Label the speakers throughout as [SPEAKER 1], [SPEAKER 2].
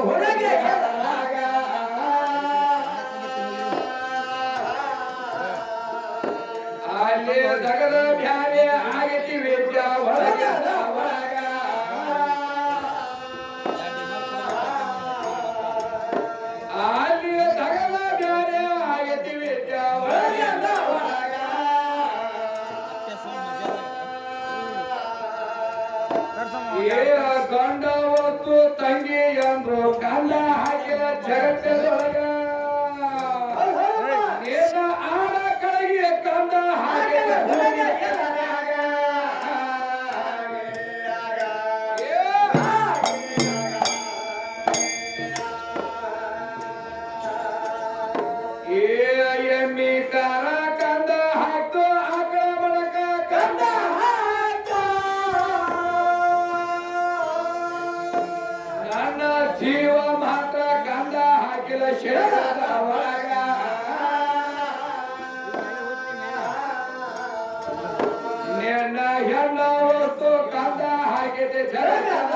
[SPEAKER 1] ಹೊರಗೆ ಅಲ್ಲಿ ದಗದ ಬ್ಯಾರೆ ಜಗತ್ತದೊಳಗ ಏನ ಹಾಗೆ ಎಮ್ಮಿ ಕಾರ ಕಂದ ಹಾಕ್ತು ಆಕಳ ಕಂದ ಹಾಕ ನನ್ನ ಜೀವ ಮಾತ್ರ ಗಂಧ ಹಾಕಿದ ಶರೀರದ ಒಳಗ ನಿನ್ನ ಹೆಣ್ಣ ಹೊತ್ತು ಕಂದ ಹಾಕಿದೆ ಜಗದ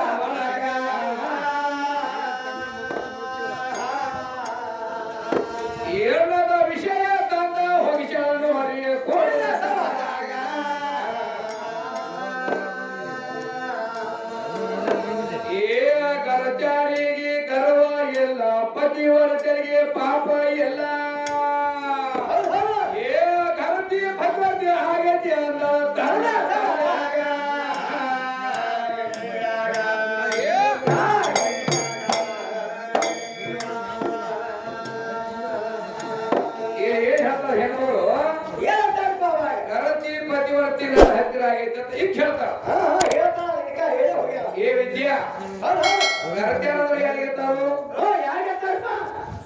[SPEAKER 1] ಗರತ್ಯಾರ ಅಂದ್ರೆ ಯಾರಿಗಿರ್ತಾವು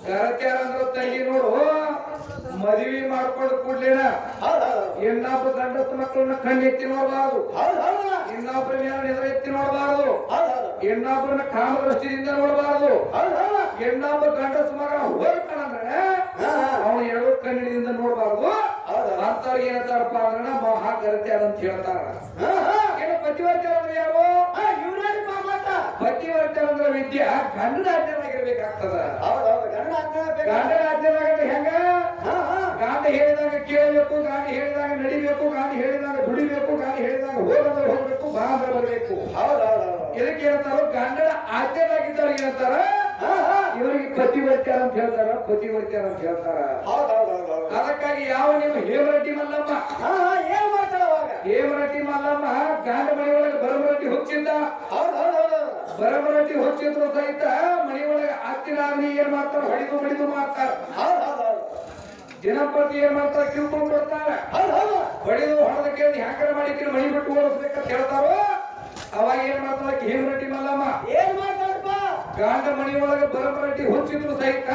[SPEAKER 1] ಗರತ್ಯಾರ ಅಂದ್ರೆ ತಂಗಿ ನೋಡು. ಮದುವೆ ಮಾಡ್ಕೊಂಡು ಕೂಡ್ಲೇನ ಇನ್ನೊಬ್ಬ ಗಂಡಸ ಮಕ್ಕಳನ್ನ ಕಣ್ಣೆತ್ತಿ ನೋಡಬಾರದು. ಇನ್ನೊಬ್ಬರ ಮೇಲೆ ಎದುರು ಎತ್ತಿ ನೋಡಬಾರದು. ಇನ್ನೊಬ್ಬರನ್ನ ಕಾಮದೃಷ್ಟಿಯಿಂದ ನೋಡಬಾರದು. ಇನ್ನೊಬ್ಬ ಗಂಡಸ ಮಗ ಹೋಗ್ತಾನಂದ್ರೆ ಅವನು ಎರಡು ಕಣ್ಣಿನಿಂದ ನೋಡಬಾರದು. ಅಂತವ್ರಿಗೆ ಏನಂತಾರಪ್ಪ ಅಂದ್ರೆ ಮಹಾ ಗರತ್ಯಾರ ಅಂತ ಹೇಳ್ತಾರ. ಏನು ಪತಿವರ್ತ್ಯಾರ ಅಂದ್ರೆ ಯಾರು? ಪತಿವರ್ತ್ಯಾರ ಅಂದ್ರೆ ವಿದ್ಯೆ ಗಂಡನ ಹೌದೌದು ಗಂಡ ರಾಜ್ಯದಾಗ ಹೆಂಗ? ಗಾಂಧ ಹೇಳಿದಾಗ ಕೇಳಬೇಕು ಗಾಂಧಿ ಹೇಳಿದಾಗ ನಡಿಬೇಕು ಗಾಂಧಿ ಹೇಳಿದಾಗ ದುಡಿಬೇಕು ಗಾಂಧಿ ಹೇಳಿದಾಗ ಹೋಗಂದ್ರೆ ಹೋಗ್ಬೇಕು ಬಾ ಅಂದ್ರೆ ಬರಬೇಕು ಇದಕ್ಕೆ ಹೇಳ್ತಾರ ಗಂಡನ ಆದ್ಯದಾಗಿದ್ದವ್ರಿಗೆ ಏನಂತಾರ? ಇವರಿಗೆ ಪತಿವರ್ತ್ಯಾರ ಅಂತ ಹೇಳ್ತಾರ ಪತಿವರ್ತ್ಯಾರ ಅಂತ ಹೇಳ್ತಾರ. ಅದಕ್ಕಾಗಿ ಯಾವ ನೀವು ಹೇಮರಟ್ಟಿ ಮಲ್ಲಮ್ಮ? ಹೇಮರಟ್ಟಿ ಮಲ್ಲಮ್ಮ ಗಾಂಧ ಮನೆಯೊಳಗೆ ಬರಬರಟ್ಟಿ ಹುಚ್ಚಿದ್ದ ಬರಬರಟ್ಟಿ ಹೊತ್ತಿದ್ರು ಸಹಿತ ಮನೆಯೊಳಗೆ ಆಗ್ಲಿ ಏನ್ ಮಾಡ್ತಾರ ಹೊಡಿದು ಬಡಿದು ಮಾಡ್ತಾರ. ದಿನಪತಿ ಏನ್ ಮಾಡ್ತಾರ ಕಿಳ್ಕೊಂಡು ಬರ್ತಾರ. ಹೊಡಿದು ಹೊಡೆದ ಕೇಳಿ ಹ್ಯಾಕರ ಮಾಡಿ ಮನಿ ಬಿಟ್ಟು ಓಡಿಸ್ಬೇಕಂತ ಹೇಳ್ತಾರ? ಅವಾಗ ಏನ್ ಮಾಡ್ತಾರ ಹೇಮರಟ್ಟಿ ಮಲ್ಲಮ್ಮ? ಗಾಂಡ ಮನೆಯೊಳಗೆ ಬರಬರಟ್ಟಿ ಹೊಚ್ಚಿದ್ರು ಸಹಿತ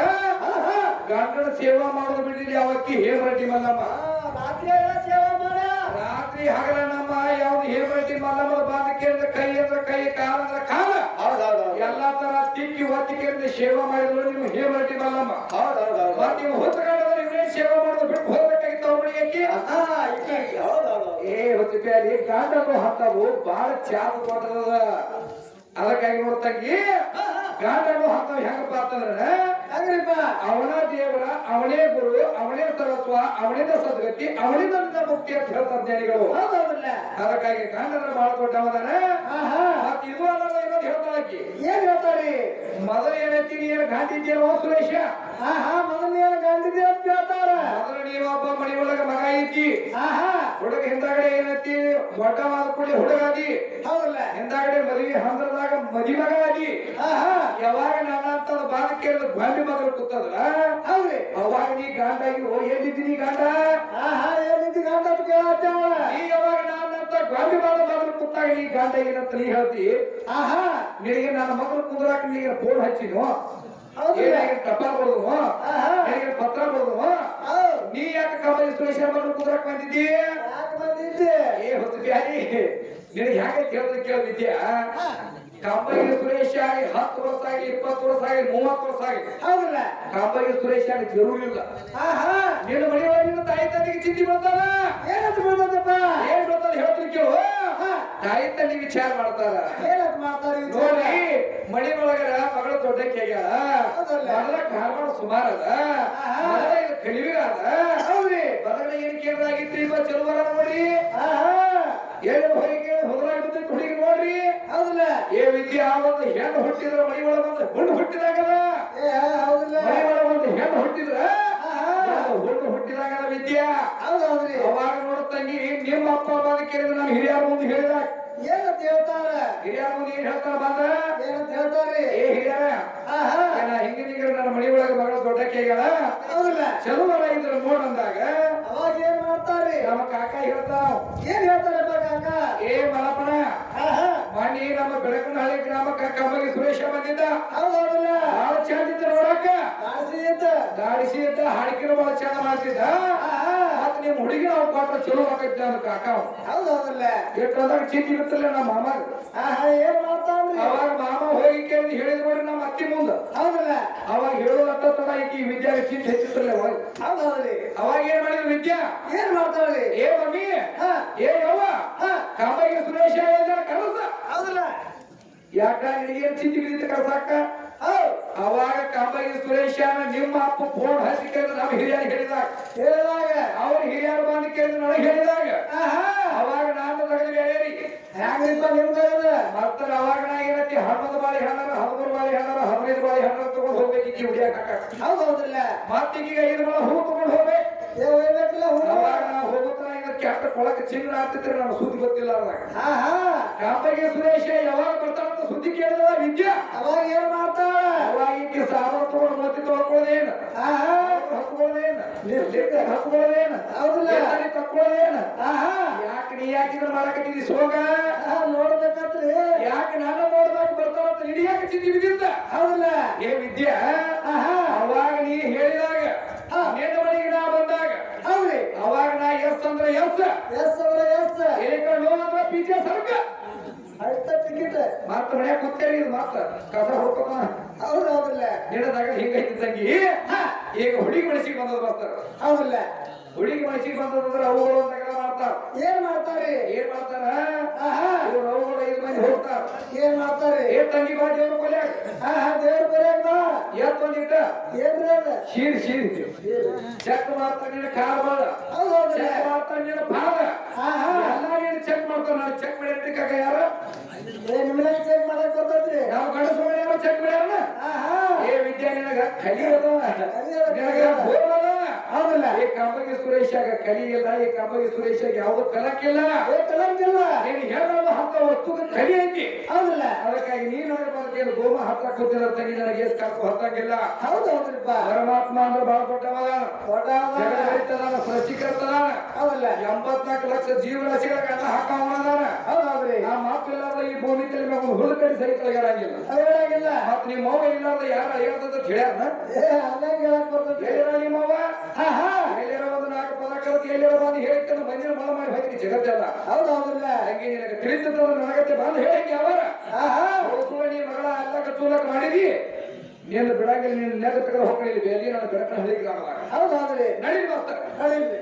[SPEAKER 1] ಗಂಡನ ಸೇವಾ ಮಾಡೋದು ಬಿಟ್ಟಿದ್ರಿ ಅವಕ್ಕಿ ಹೇಮರಟ್ಟಿ ಮಲ್ಲಮ್ಮ. ರಾತ್ರಿ ಹಗಲ ನಮ್ಮ ಯಾವ್ದು ಹೇಮರಟ್ಟಿ ಮಲ್ಲಮ್ಮ ಬಾಲಕಿ ಕೇಳಿದ್ರೆ ಕೈ ಅಂದ್ರೆ ಕೈ ಕಾಲ ಅಂದ್ರೆ ಕಾಲ. ಎಲ್ಲಾ ತರ ತಿಕ್ಕಿ ಒತ್ತಿ ಕೇಳಿದ್ರೆ ಸೇವಾ ಮಾಡಿದ್ರು ನೀವು ಹೇಮರಟ್ಟಿ ಮಲ್ಲಮ್ಮ. ಮತ್ತೆ ನೀವು ಹೊತ್ತಗಾಡದ್ರೆ ಇವರೇ ಸೇವಾ ಮಾಡೋದು ಬಿಟ್ಟು ಹೋಗ್ಬೇಕಾಗಿತ್ತು ಅವಳಿಗೆ ಏ ಹೊತ್ತಿಗೆ ಅಲ್ಲಿ ಗಾಂಡಗಳು ಹತ್ತವು ಬಹಳ ಚಾದ ಕೊಟ್ಟದ ಅದಕ್ಕಾಗಿ ನೋಡ್ತಂಗಿ ಗಾಂಡಗಳು ಹತ್ತವು ಹೆಂಗಪ್ಪ ಅಂತಂದ್ರೆ ಅವನ ದೇವರ ಅವನೇ ಗುರು ಅವನೇ ಸರತ್ವ ಅವನಿಂದ ಸದ್ಗತಿ ಅವನಿಂದ ನಿನ್ನ ಮುಕ್ತಿ ಅಂತ ಹೇಳ್ತಾರೆ ಜ್ಞಾನಿಗಳು ಅದಕ್ಕಾಗಿ ಕಾಂಗ್ರೆಸ್ ಬಹಳ ದೊಡ್ಡವನ ಇದು ಅಲ್ಲ ಇನ್ನೊಂದು ಹೇಳ್ತಾಳಕ್ಕಿ
[SPEAKER 2] ಏನ್ ಹೇಳ್ತಾರಿ?
[SPEAKER 1] ಮೊದಲು ಏನೈತಿ ನೀನು ಸುರೇಶ?
[SPEAKER 2] ಆಹಾ ಮೊದಲನೇ ಗಾಂಧಿಜಿ ಅಂತ ಹೇಳ್ತಾರ.
[SPEAKER 1] ಮೊದಲು ನೀವು ಒಬ್ಬ ಮನೆ ಒಳಗ ಮಗ
[SPEAKER 2] ಆಹಾ.
[SPEAKER 1] ಹುಡುಗ ಹಿಂದಾಗಡೆ ಏನೈತಿ ದೊಡ್ಡವಾದ ಕೂಡಲೇ ಹುಡುಗ ಅದಿ
[SPEAKER 2] ಹೌದಲ್ಲ.
[SPEAKER 1] ಹಿಂದಾಗಡೆ ಮದುವೆ ಹಂದ್ರದಾಗ ಮದಿ ಮಗ ಅದಿ
[SPEAKER 2] ಆಹಾ.
[SPEAKER 1] ಯಾವಾಗ ಕೇಳಿದ ಗೊಂಬಿ ಮಗಳು ಕೂತದ್ರ?
[SPEAKER 2] ಹೌದ್ರಿ
[SPEAKER 1] ಅವಾಗ ನೀ ಗಾಂಡಾಗಿ ಓ ಎಲ್ಲಿದ್ದೀನಿ ಗಂಡ
[SPEAKER 2] ಆಹಾ ಏನಿದ್ದು ಗಂಡ ಅಂತ
[SPEAKER 1] ಈ ಯಾವಾಗ ಗೊಂಬಿ ಮಗಳ ಮಗಳು ಕೂತಾಗ ನೀ ಏನ ನೀ ಹೇಳ್ತಿ?
[SPEAKER 2] ಆಹಾ
[SPEAKER 1] ನಿನಗೆ ನನ್ನ ಮಗನ ಕುಂದ್ರಾಕ ನಿನಗೆ ಫೋನ್ ಹಚ್ಚಿನು ಟಪಾಲ್ ಬರೋದು
[SPEAKER 2] ಆಹಾ.
[SPEAKER 1] ನಿನಗೆ ಪತ್ರ ಬರೋದು ನೀ ಯಾಕೆ ಕಮಲ್ ಸುರೇಶ ಕುಂದ್ರಾಕ ಬಂದಿದ್ದೀ? ಏ ಹೊತ್ತು ಬ್ಯಾರಿ. ನಿನಗೆ ಹ್ಯಾಂಗ ಕೇಳಿದ್ರೆ ಕೇಳಿದ್ಯಾ ಕಂಬಗಿ ಸುರೇಶ ಆಗಿ ಹತ್ತು ವರ್ಷ ಆಗಿ ಇಪ್ಪತ್ತು ವರ್ಷ ಆಗಿ ಮೂವತ್ತು ವರ್ಷ ಆಗಿ.
[SPEAKER 2] ಹೌದಲ್ಲ
[SPEAKER 1] ಕಂಬಗಿ ಸುರೇಶ್ ಆಗಿ ನಿನ್ನ ಮನೆಯೊಳಗಿನ ತಾಯಿ ತಂದೆಗೆ ಚಿಂತೆ ಬರ್ತಾರ
[SPEAKER 2] ಏನಂತ ಬರ್ತದಪ್ಪ
[SPEAKER 1] ಏನ್ ಬರ್ತಾರ ಹೇಳ್ತೀನಿ ಕೇಳು. ತಾಯಿ ತಂದೆ ವಿಚಾರ ಮಾಡ್ತಾರ.
[SPEAKER 2] ಏನಂತ ಮಾಡ್ತಾರೆ
[SPEAKER 1] ನೋಡಿ ಮನೆ ಒಳಗರ ಮಗಳ ದೊಡ್ಡಕ್ಕೆ ಆಗ್ಯಾಳ. ಮೊದಲ ಸುಮಾರ ಅದ.
[SPEAKER 2] ಆಹಾ.
[SPEAKER 1] ಮೊದಲ ಇದು ಕಡಿಮೆ ಅದ.
[SPEAKER 2] ಹೌದ್ರಿ.
[SPEAKER 1] ಬದಲ ಏನ್ ಕೇಂದ್ರ ಆಗಿತ್ರಿ ಇವ ಚಲುವರ ನೋಡಿ?
[SPEAKER 2] ಆಹಾ.
[SPEAKER 1] ಏನು ಹೊರಗೆ ಹುಡುಗಿ ನೋಡ್ರಿ?
[SPEAKER 2] ಹೌದಲ್ಲ?
[SPEAKER 1] ಏ ವಿದ್ಯೆ ಆ ಒಂದು ಹೆಣ್ಣು ಹುಟ್ಟಿದ್ರ ಮಳಿ ಒಳಗ ಒಂದು ಹುಣ್ಣು ಹುಟ್ಟಿದಾಗದ
[SPEAKER 2] ಏ ಹೌದಲ್ಲ.
[SPEAKER 1] ಮೈ ಒಳಗ ಒಂದು ಹೆಣ್ಣು ಹುಟ್ಟಿದ್ರ? ಹುಣ್ಣು ಹುಟ್ಟಿದಾಗ ವಿದ್ಯಾ? ಅವಾಗ ನೋಡ ತಂಗಿ ನಿಮ್ಮ ಅಪ್ಪ ಕೇಳಿದ್ರೆ ನಾನು ಹಿರಿಯರ ಮುಂದೆ ಹೇಳಿದ.
[SPEAKER 2] ಏನಂತ ಹೇಳ್ತಾರ?
[SPEAKER 1] ಹಿರಿಯರ ಮುಂದೆ ಏನ್ ಹೇಳ್ತಾರ ಬಂದ
[SPEAKER 2] ಏನಂತ ಹೇಳ್ತಾರ್ರಿ
[SPEAKER 1] ಏ ಹಿರಿಯರ ಹಿಂಗೆ ನಿಂಗೆ ನನ್ನ ಮನೆ ಒಳಗೆ ಮಗಳ ದೊಡ್ಡ
[SPEAKER 2] ಹೌದಲ್ಲ?
[SPEAKER 1] ಚಲುವರ ಇದ್ರ ಬಂದಾಗ
[SPEAKER 2] ಅವಾಗ ಏನ್ ಮಾಡ್ತಾರ್ರಿ
[SPEAKER 1] ನಮ್ಮ ಕಾಕ ಹೇಳ್ತಾವ.
[SPEAKER 2] ಏನ್ ಹೇಳ್ತಾರಪ್ಪ ಕಾಕ?
[SPEAKER 1] ಏ ಮಲಪನ
[SPEAKER 2] ಆಹಾ.
[SPEAKER 1] ಮಣ್ಣಿ ನಮ್ಮ ಬೆಳಕನಹಳ್ಳಿ ಗ್ರಾಮಕ್ಕ ಕಮ್ಮಗಿ ಸುರೇಶ ಬಂದಿದ್ದ.
[SPEAKER 2] ಹೌದು ಹೌದಲ್ಲ?
[SPEAKER 1] ಬಹಳ ಚಂದ ಇದ್ದ ನೋಡಕ್ಕ.
[SPEAKER 2] ದಾಡಿಸಿ ಅಂತ
[SPEAKER 1] ದಾಡಿಸಿ ಇದ್ದ ಬಹಳ ಚಂದ ಮಾಡ್ತಿದ್ದ. ನಿಮ್ ಹುಡುಗಿ ನಾವು ಕೊಟ್ರ ಚಲೋ ಆಗೈತೆ ಅಂತ ಕಾಕ.
[SPEAKER 2] ಹೌದು ಹೌದಲ್ಲ.
[SPEAKER 1] ಚಿಂತೆ ಇರುತ್ತಲ್ಲ ನಮ್ಮ
[SPEAKER 2] ಮಾಮಾಗ ಏನ್ ಮಾಡ್ತಾನ್ರಿ
[SPEAKER 1] ಅವಾಗ ಮಾಮ ಹೋಗಿ ಕೇಳಿ ಹೇಳಿದ್ ನೋಡಿ ನಮ್ಮ ಅತ್ತಿ ಮುಂದ.
[SPEAKER 2] ಹೌದಲ್ಲ.
[SPEAKER 1] ಅವಾಗ ಹೇಳೋದತ್ತ ತಡ ಈಕಿ ವಿದ್ಯಾ ಚೀಟಿ ಹೆಚ್ಚಿತ್ತಲ್ಲ ಅವಾಗ.
[SPEAKER 2] ಹೌದು ಹೌದ್ರಿ
[SPEAKER 1] ಅವಾಗ ಏನ್ ಮಾಡಿದ್ರು ವಿದ್ಯಾ?
[SPEAKER 2] ಏನ್ ಮಾಡ್ತಾವ್ರಿ?
[SPEAKER 1] ಏ ಮಮ್ಮಿ
[SPEAKER 2] ಹಾ.
[SPEAKER 1] ಏ ಯವ್ವ ಕಾಂಬಾಗಿ ಸುರೇಶ ಕಳಸ ಕನಸ
[SPEAKER 2] ಹೌದಲ್ಲ.
[SPEAKER 1] ಯಾಕ ಏನ್ ಚೀಟಿ ಬಿದ್ದಿತ್ತು ಕನಸಾಕ
[SPEAKER 2] ಹೌದ್.
[SPEAKER 1] ಅವಾಗ ಕಾಂಬಾಗಿ ಸುರೇಶ ನಿಮ್ಮ ಅಪ್ಪ ಫೋನ್ ಹಚ್ಚಿ ಹಿರಿಯರು ಹೇಳಿದಾಗ
[SPEAKER 2] ಹೇಳಿದಾಗ
[SPEAKER 1] ಅವರು ಹಿರಿಯರು ಬಂದು ಕೇಳಿದ ನನಗೆ ಹೇಳಿದಾಗ.
[SPEAKER 2] ಆಹಾ.
[SPEAKER 1] ಅವಾಗ ನಾನು ತಗದು ಬೇರೆ
[SPEAKER 2] ಹ್ಯಾಂಗಿಪ್ಪ ನಿಮ್ದು?
[SPEAKER 1] ಮತ್ತ ಅವಾಗ ನಾ ಏನೈತಿ ಹಣ್ಣದ ಬಾಳಿ ಹಣ್ಣರ ಹದಿಮೂರು ಬಾಳಿ ಹಣ್ಣರ ಹದಿನೈದು ಬಾಳಿ ಹಣ್ಣರ ತಗೊಂಡು ಹೋಗ್ಬೇಕಿಕ್ಕಿ ಹುಡಿಯಾಕ
[SPEAKER 2] ಹೌದು ಹೌದಿಲ್ಲ
[SPEAKER 1] ಮತ್ತೀಗ ಐದು ಬಾಳ ಹೂ ತಗೊಂಡು ಹೋಗ್ಬೇಕು. ಹೋಗುತ್ತಾ ಅವಾಗ ಕೆಟ್ಟ ಕೊಳಕ ಚಿನ್ನ ಆಗ್ತಿದ್ರೆ ನಾನು ಸುದ್ದಿ ಗೊತ್ತಿಲ್ಲ ಅವಾಗ ಕಾಂಬಾಗಿ ಸುರೇಶ ಯಾವಾಗ ಬರ್ತಾನಂತ ಸುದ್ದಿ ಕೇಳಿದ ವಿದ್ಯಾ?
[SPEAKER 2] ಅವಾಗ ಏನ್ ಮಾಡ್ತಾಳ
[SPEAKER 1] ಅವಾಗ ಈಕಿ ಸಾವಿರ ತಗೊಂಡು ಮತ್ತೆ ತೊಳ್ಕೊಳ್ಳೋದೇನು
[SPEAKER 2] ಆಹಾ
[SPEAKER 1] ಹತ್ಕೊಳ್ಳೋದೇನು
[SPEAKER 2] ಹೌದಿಲ್ಲ.
[SPEAKER 1] ತಕ್ಕೊಳ್ಳೋದೇನು ಯಾಕೆ ನೀ ಯಾಕೆ ಇದನ್ನ ಮಾಡಕತ್ತಿದ್ದಿ ಸೋಗ?
[SPEAKER 2] ನೋಡ್ಬೇಕಂತ್ರಿ.
[SPEAKER 1] ಯಾಕೆ ನಾನು ನೋಡ್ದಾಗ ಬರ್ತಾನಂತ ಇಡೀ ಯಾಕೆ ಚಿಂತೆ ಬಿದ್ದಿದ್ದ?
[SPEAKER 2] ಹೌದಲ್ಲ.
[SPEAKER 1] ಏ ವಿದ್ಯಾ ಅವಾಗ ನೀ ಹೇಳಿದಾಗ
[SPEAKER 2] ಹಾ.
[SPEAKER 1] ನಿನ್ನ ಮನೆಗೆ ನಾ ಬಂದಾಗ
[SPEAKER 2] ಹೌದ್ರಿ
[SPEAKER 1] ಅವಾಗ ನಾ ಎಸ್ ಅಂದ್ರೆ ಎಸ್.
[SPEAKER 2] ಎಸ್. ಅವರ ಎಸ್
[SPEAKER 1] ಏಕಂಡು ಅಂದ್ರೆ ಪಿಜೆ ಸರ್ಕ
[SPEAKER 2] ಆಯ್ತ ಟಿಕೆಟ್
[SPEAKER 1] ಮಾತ್ರ ಮನ್ಯಾಗ ಕೂತೇಳಿ ಮತ್ತ ಕಸ ಹೊಡ್ಕೊತ
[SPEAKER 2] ಹೌದು ಹೌದಲ್ಲ.
[SPEAKER 1] ಹಿಡದಾಗ ಹಿಂಗೈತಿ ತಂಗಿ ಈಗ ಹುಡುಗಿ ಮನಸ್ಸಿಗೆ ಬಂದದ ಬರ್ತಾರ
[SPEAKER 2] ಹೌದಲ್ಲ.
[SPEAKER 1] ಹುಡುಗಿ ಮನಸ್ಸಿಗೆ ಬಂದದಂದ್ರೆ ಅವುಗಳು ಅಂತ ಕೆಲ ಮಾಡ್ತಾರ.
[SPEAKER 2] ಏನ್ ಮಾಡ್ತಾರೆ?
[SPEAKER 1] ಏನ್ ಮಾಡ್ತಾರ?
[SPEAKER 2] ಆಹಾ.
[SPEAKER 1] ಇವ್ರು ಅವುಗಳು ಐದು ಮಂದಿ ಹೋಗ್ತಾರ.
[SPEAKER 2] ಏನ್ ಮಾಡ್ತಾರೆ?
[SPEAKER 1] ಏ ತಂಗಿ ಬಾ ದೇವ್ರ ಕೊಲ್ಯಾಗ
[SPEAKER 2] ದೇವ್ರ ಬರೆಯಕ್ ಬಾ.
[SPEAKER 1] ಎತ್ ಬಂದಿಟ್ಟ
[SPEAKER 2] ಏನ್
[SPEAKER 1] ಶೀರ್ ಶೀರ್ ಚೆಕ್ ಮಾಡ್ತಾನೆ ಕಾಲ್ ಬಾಳ. ಚೆಕ್ ಮಾಡ್ತಾನೆ
[SPEAKER 2] ಬಾಳ
[SPEAKER 1] ಎಲ್ಲ ನೀನು ಚೆಕ್ ಮಾಡ್ತಾನ? ಚೆಕ್ ಮಾಡಿ ಯಾರ?
[SPEAKER 2] ಏ ನಿಮ್ಮನ್ನ ಚೆಕ್ ಮಾಡಕ್ ಬರ್ತೈತ್ರಿ
[SPEAKER 1] ನಾವು ಯಾರು ಚೆಕ್ ಮಾಡ್ಯಾರ
[SPEAKER 2] ಆಹಾ.
[SPEAKER 1] ಏ ವಿದ್ಯಾ ನಿನಗ ಕಲಿ
[SPEAKER 2] ಹೌದಲ್ಲ.
[SPEAKER 1] ಈ ಕಂಬಗಿ ಸುರೇಶಾಗ ಕಲಿ ಇಲ್ಲ ಈ ಕಂಬಗಿ ಸುರೇಶಾಗ ಯಾವ್ದು ಕಲಕ್ಕಿಲ್ಲ
[SPEAKER 2] ಏ ಕಲಂಕಿಲ್ಲ.
[SPEAKER 1] ನೀನು ಹೇಳೋದು ಹಂತ ವಸ್ತು ಕಲಿ ಐತಿ
[SPEAKER 2] ಹೌದಲ್ಲ.
[SPEAKER 1] ಅದಕ್ಕಾಗಿ ನೀನು ಬಂದೇನು ಗೋಮ ಹತ್ತ ಕೂತಿಲ್ಲ ತಂಗಿ ನನಗೆ ಕಾಪು ಕಾಸು ಹತ್ತಂಗಿಲ್ಲ.
[SPEAKER 2] ಹೌದು ಹೌದ್ರಿಪ್ಪ
[SPEAKER 1] ಪರಮಾತ್ಮ ಅಂದ್ರೆ ಬಹಳ ದೊಡ್ಡವದಾನ
[SPEAKER 2] ದೊಡ್ಡ
[SPEAKER 1] ಸೃಷ್ಟಿಕರ್ತನ.
[SPEAKER 2] ಹೌದಲ್ಲ.
[SPEAKER 1] ಎಂಬತ್ನಾಲ್ಕು ಲಕ್ಷ ಜೀವರಾಶಿಗಳ ಗಂಡ ಹಾಕಿ
[SPEAKER 2] ಹೌದು ಹೌದ್ರಿ
[SPEAKER 1] ನಾ ಮಾತಿಲ್ಲಾರ್ದ ಈ ಭೂಮಿ ತಲೆ ಮ್ಯಾಗ ಒಂದು ಹುಳು ಕಡಿ ಸಹಿತ ಹೇಳಂಗಿಲ್ಲ.
[SPEAKER 2] ಹೇಳಂಗಿಲ್ಲ.
[SPEAKER 1] ಮತ್ ನಿಮ್ಮ ಮೌನ ಇಲ್ಲಾರ್ದ ಯಾರ ಹೇಳ್ತದ ಹೇಳ್ಯಾರ?
[SPEAKER 2] ಅಲ್ಲಂಗೆ ಹೇಳಕ್ ಬರ್ತೈತಿ
[SPEAKER 1] ಹೇಳಿರ ನಿಮ್ಮವ್ವ?
[SPEAKER 2] ಆಹಾ
[SPEAKER 1] ಎಲ್ಲಿರ ಬಂದು ಮಂದಿರ ಮಳ ಮಾಡಿ ಹೋಗಿ ಜಗತ್ತಲ್ಲ
[SPEAKER 2] ಹೌದು ಹೌದಲ್ಲ
[SPEAKER 1] ಹಂಗೆ ನಿನಗೆ ತಿಳಿತದ ನನಗತ್ತೆ ಬಂದು ಹೇಳಿ ಅವರ?
[SPEAKER 2] ಆಹಾ.
[SPEAKER 1] ನೀ ಮಗಳ ಎಲ್ಲ ಕಚ್ಚೂಲಕ್ ಮಾಡಿದಿ? ನೀನು ಬಿಡಂಗಿಲ್ಲ ನೀನು ನೆಲ ತೆಗೆದು ಹೋಗಿ ಬೇಲಿ ನಾನು ಬೆಳಕನ ಹಳ್ಳಿ ಗ್ರಾಮದಾಗ
[SPEAKER 2] ಹೌದು ಹೌದ್ರಿ
[SPEAKER 1] ನಡೀಲಿ ಬರ್ತಾರೆ
[SPEAKER 2] ನಡೀರಿ.